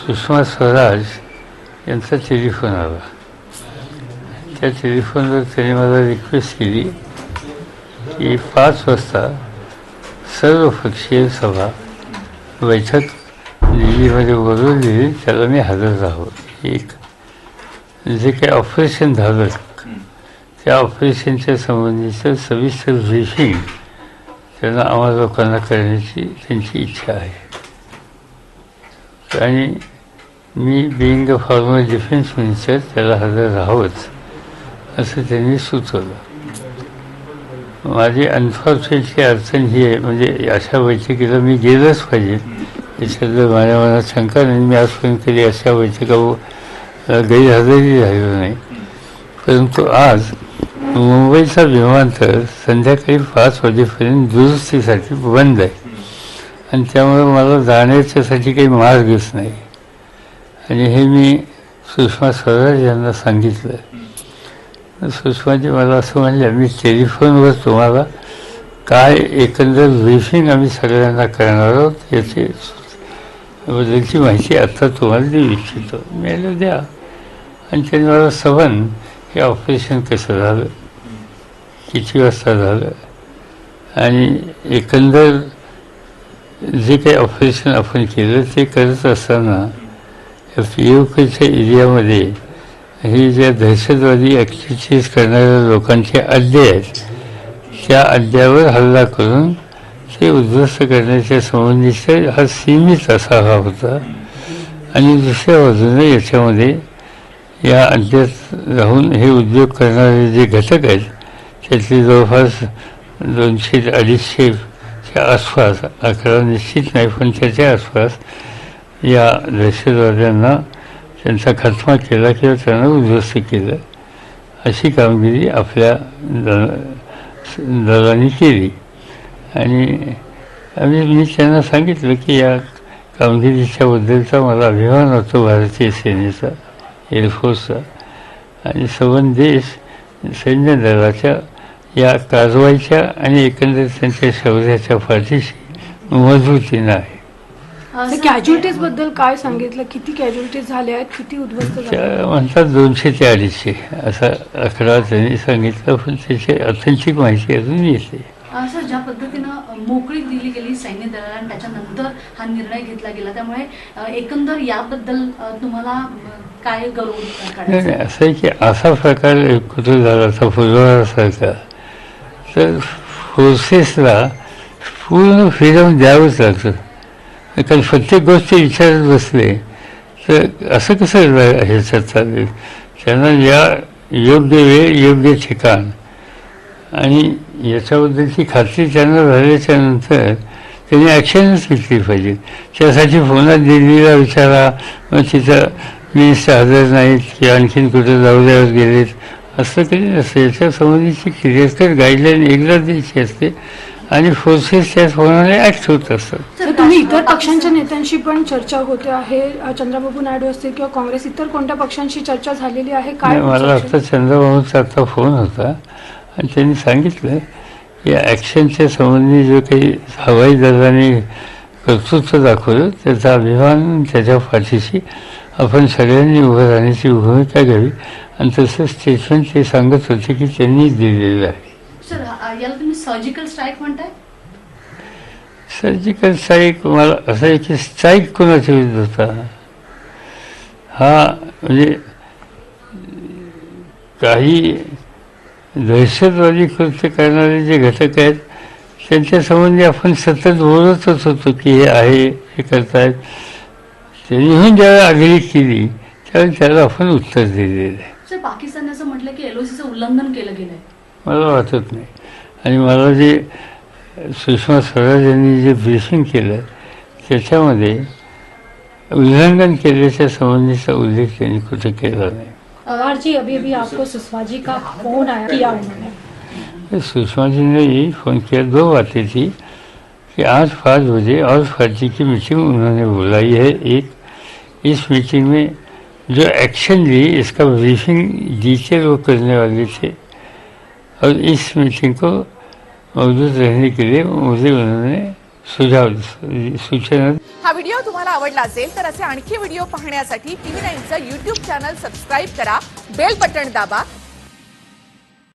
सुषमा स्वराज यांचा टेलिफोन आला त्या टेलिफोनवर त्यांनी मला रिक्वेस्ट केली की पाच वाजता सर्वपक्षीय सभा बैठक दिल्लीमध्ये बोलवलेली त्याला मी हजर राहावं एक जे काही ऑपरेशन झालं त्या ऑपरेशनच्या संबंधीचं सविस्तर ब्रिफिंग त्यांना आम्हा लोकांना करण्याची त्यांची इच्छा आहे आणि मी being a former defence minister त्याला हजर राहावंच असं त्यांनी सुचवलं. माझी अनफॉर्च्युनेटली अडचण ही आहे म्हणजे अशा बैठकीला मी गेलंच पाहिजे. याच्यातलं माझ्या मनात शंका नाही मी आजपर्यंत कधी अशा बैठका गैरहजेरी राहिलो नाही. परंतु आज मुंबईचा विमानतळ संध्याकाळी पाच वाजेपर्यंत दुरुस्तीसाठी बंद आहे. आणि त्यामुळे मला जाण्याच्यासाठी काही मार्गच नाही. आणि हे मी सुषमा स्वराज यांना सांगितलं. सुषमाजी मला असं म्हणलं मी टेलिफोनवर तुम्हाला काय एकंदर ब्रीफिंग आम्ही सगळ्यांना करणार आहोत याची बद्दलची माहिती आत्ता तुम्हाला देऊ इच्छितो. मी द्या. आणि त्यांनी मला सबन हे ऑपरेशन कसं झालं? किती वाजता झालं? आणि एकंदर जे काही ऑपरेशन आपण केलं ते करत असताना या पी ओ केच्या एरियामध्ये हे ज्या दहशतवादी ॲक्टिव्हिटीज करणाऱ्या लोकांचे अड्डे आहेत त्या अड्ड्यावर हल्ला करून ते उद्ध्वस्त करण्याच्या संबंधीचा हा सीमित असा हा होता. आणि दुसऱ्या बाजूनं याच्यामध्ये या अड्ड्यात राहून हे उद्योग करणारे जे घटक आहेत त्यातले जवळपास दोनशे अडीचशे अडीचशेच्या आसपास अकरा निश्चित नाही पण त्याच्या आसपास या दहशतवाद्यांना त्यांचा खात्मा केला किंवा त्यांना उद्ध्वस्त केलं अशी कामगिरी आपल्या दल दलांनी केली आणि आणि मी त्यांना सांगितलं की या कामगिरीच्याबद्दलचा मला अभिमान होतो भारतीय सेनेचा एअरफोर्सचा आणि संबंध देश सैन्य दलाच्या या कारवाईच्या आणि एकंदरीत त्यांच्या शौर्याच्या पाठीशी मजबूतीनं आहे. कॅज्युअलिटीजबद्दल काय सांगितलं? किती कॅज्युअलिटीज झाल्या आहेत? किती उद्ध्वस्त त्या म्हणतात दोनशे ते अडीचशे असा आकडा त्यांनी सांगितला पण त्याची ऑथेंटिक माहिती अजून येते सर ज्या पद्धतीनं मोकळीक दिली गेली सैन्य दलाला आणि त्याच्यानंतर हा निर्णय घेतला गेला त्यामुळे अ, एकंदर याबद्दल अ, तुम्हाला अ, काय गौरव नाही काढायचा नाही असं आहे की असा प्रकार कुठे झाला असा फुलवारासारखा तर फोर्सेसला पूर्ण फ्रीडम द्यावंच लागतं. कारण प्रत्येक गोष्टी विचारत बसले तर असं कसं हे ह्याच्यात चालेल त्यांना या योग्य वेळ योग्य ठिकाण. आणि याच्याबद्दलची खात्री त्यांना झाल्याच्यानंतर त्यांनी ॲक्शनच घेतली पाहिजे. त्यासाठी फोनात दिल्लीला विचारा मग तिथं मिनिस्टर हजर नाहीत की आणखीन कुठं जाऊ द्यावत गेलेत. असं काही नसतं याच्या संबंधीची क्लिअर गाईडलाईन एकदा द्यायची असते आणि फोर्सेस त्याचप्रमाणे ॲक्ट होत असतात तर तुम्ही इतर पक्षांच्या नेत्यांशी पण चर्चा होते आहे अ, चंद्रबाबू नायडू असतील किंवा काँग्रेस इतर कोणत्या पक्षांशी चर्चा झालेली आहे? काय नाही, मला आता चंद्रबाबूचा आता फोन होता आणि त्यांनी सांगितलं या ॲक्शनच्या संबंधी जो काही हवाई दलाने कर्तृत्व दाखवलं त्याचा अभिमान त्याच्या पाठीशी आपण सगळ्यांनी उभं राहण्याची भूमिका घ्यावी. आणि तसं स्टेटमेंट ते सांगत होते की त्यांनी दिलेलं आहे. सर अ, याला तुम्ही सर्जिकल स्ट्राईक म्हणताय? सर्जिकल स्ट्राईक मला असं आहे की स्ट्राईक कोणाच्या विरुद्ध होता? हा म्हणजे काही दहशतवादी कृत्य करणारे जे घटक आहेत त्यांच्या संबंधी आपण सतत बोलतच होतो की हे आहे हे करतायत. त्यांनीहून ज्यावेळेला आगळी केली त्यावेळी त्याला आपण उत्तर दिलेलं आहे. सर पाकिस्तानने असं म्हटलं की एलओसीचं उल्लंघन केलं गेलंय. मला वाटत नाही. आणि मला जे सुषमा स्वराज यांनी जे ब्रीफिंग केलं त्याच्यामध्ये उल्लंघन केल्याच्या संबंधीचा उल्लेख त्यांनी कुठे केला नाही. अवार जी अभी अभी आपको सुषमा जी का फोन आया किया उन्होंने? तो सुषमा जी ने यही फ़ोन किया. दो बातें थी कि आज पाँच बजे और पार्टी की मीटिंग उन्होंने बुलाई है. एक इस मीटिंग में जो एक्शन ली इसका ब्रीफिंग डिटेल वो करने वाले थे और इस मीटिंग को मौजूद रहने के लिए मुझे उन्होंने सुझाव सूचना हा व्हिडिओ तुम्हाला आवडला असेल तर असे आणखी व्हिडिओ पाहण्यासाठी टीव्ही नाईनचं युट्यूब चॅनल सबस्क्राईब करा बेल बटण दाबा